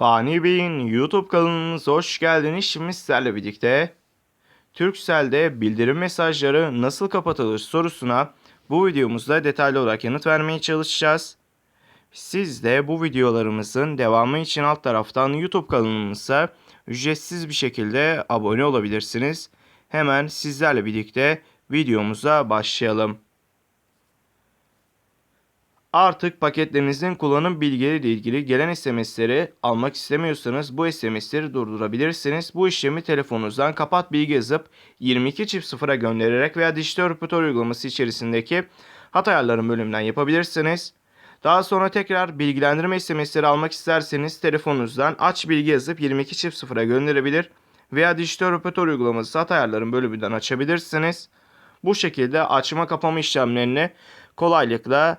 Fani Bey'in YouTube kanalımıza hoş geldiniz. Şimdi sizlerle birlikte Turkcell'de bildirim mesajları nasıl kapatılır sorusuna bu videomuzda detaylı olarak yanıt vermeye çalışacağız. Siz de bu videolarımızın devamı için alt taraftan YouTube kanalımıza ücretsiz bir şekilde abone olabilirsiniz. Hemen sizlerle birlikte videomuza başlayalım. Artık paketlerinizin kullanım bilgileriyle ilgili gelen SMS'leri almak istemiyorsanız bu SMS'leri durdurabilirsiniz. Bu işlemi telefonunuzdan kapat bilgi yazıp 22 çift sıfıra göndererek veya dijital röportaj uygulaması içerisindeki hat ayarların bölümünden yapabilirsiniz. Daha sonra tekrar bilgilendirme SMS'leri almak isterseniz telefonunuzdan aç bilgi yazıp 22 çift sıfıra gönderebilir veya dijital röportaj uygulaması hat ayarların bölümünden açabilirsiniz. Bu şekilde açma kapama işlemlerini kolaylıkla